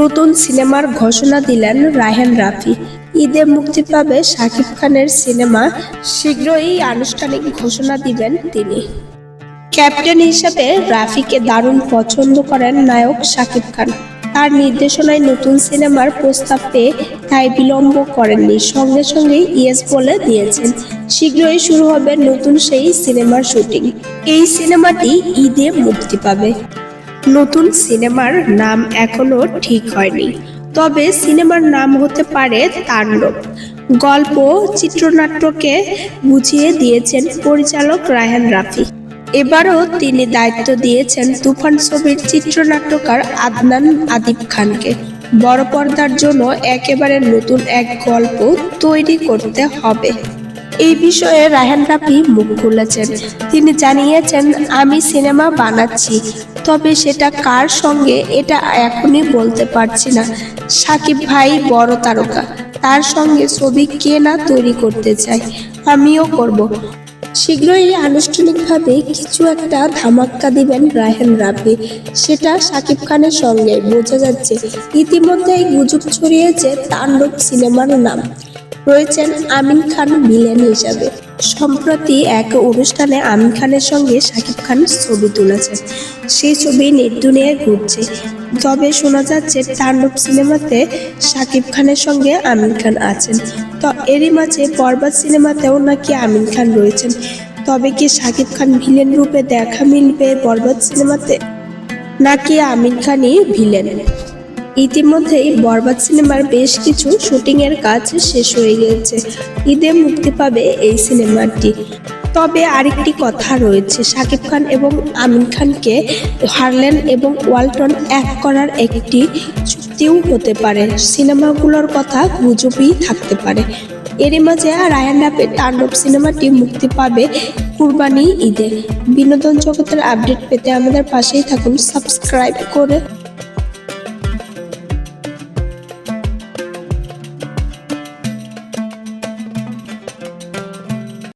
নতুন সিনেমার ঘোষণা দিলেন রায়হান রাফি। ঈদে মুক্তি পাবে শাকিব খানের সিনেমা। শীঘ্রই আনুষ্ঠানিক ঘোষণা দিবেন তিনি। ক্যাপ্টেন হিসেবে রাফিকে দারুণ পছন্দ করেন নায়ক শাকিব খান। তার নির্দেশনায় নতুন সিনেমার প্রস্তাব পেয়ে তাই বিলম্ব করেননি। সঙ্গে সঙ্গে ইয়েস বলে দিয়েছেন, শীঘ্রই শুরু হবে নতুন সেই সিনেমার শুটিং। এই সিনেমাটি ঈদে মুক্তি পাবে। নতুন সিনেমার নাম এখনও ঠিক হয়নি। তবে সিনেমার নাম হতে পারে তাণ্ডব। গল্প চিত্রনাট্যকে বুঝিয়ে দিয়েছেন পরিচালক রায়হান রাফি। এবারও তিনি দায়িত্ব দিয়েছেন তুফান ছবির চিত্রনাট্যকার আদনান আদিব খানকে। বড় পর্দার জন্য একেবারে নতুন এক গল্প তৈরি করতে হবে। এই বিষয়ে রায়হান রাফি মুখ খুলেছেন। তিনি জানিয়েছেন, আমি সিনেমা বানাচ্ছি, তবে সেটা কার সঙ্গে এটা এখনই বলতে পারছি না। সাকিব ভাই বড় তারকা, তার সঙ্গে ছবি কে না তৈরি করতে চাই আমিও করব। শীঘ্রই আনুষ্ঠানিকভাবে কিছু একটা ধামাক্কা দিবেন রায়হান রাফি সেটা সাকিব খানের সঙ্গে বোঝা যাচ্ছে। ইতিমধ্যেই গুজব ছড়িয়েছে তাণ্ডব সিনেমার নাম। রয়েছেন আমিন খান ভিলেন হিসাবে। সম্প্রতি এক অনুষ্ঠানে আমিন খানের সঙ্গে শাকিব খান ছবি তুলেছেন। সেই ছবি নেট দুনিয়ায় ঘুরছে। তবে শোনা যাচ্ছে তাণ্ডব সিনেমাতে শাকিব খানের সঙ্গে আমিন খান আছেন। তো এরই মাঝে বরবাদ সিনেমাতেও নাকি আমিন খান রয়েছেন। তবে কি শাকিব খান ভিলেন রূপে দেখা মিলবে বরবাদ সিনেমাতে? নাকি আমিন খানই ভিলেন? ইতিমধ্যেই বরবাদ সিনেমার বেশ কিছু শুটিং এর কাজ শেষ হয়ে গিয়েছে। ঈদে মুক্তি পাবে এই সিনেমাটি। তবে আরেকটি কথা রয়েছে, শাকিব খান এবং আমিন খানকে হারলেন এবং ওয়ালটন এক করার একটি চুক্তিও হতে পারে। সিনেমাগুলোর কথা গুজবই থাকতে পারে। এরই মাঝে রায়ান রাপের তাণ্ডব সিনেমাটি মুক্তি পাবে কুরবানি ঈদে। বিনোদন জগতের আপডেট পেতে আমাদের পাশেই থাকুন, সাবস্ক্রাইব করে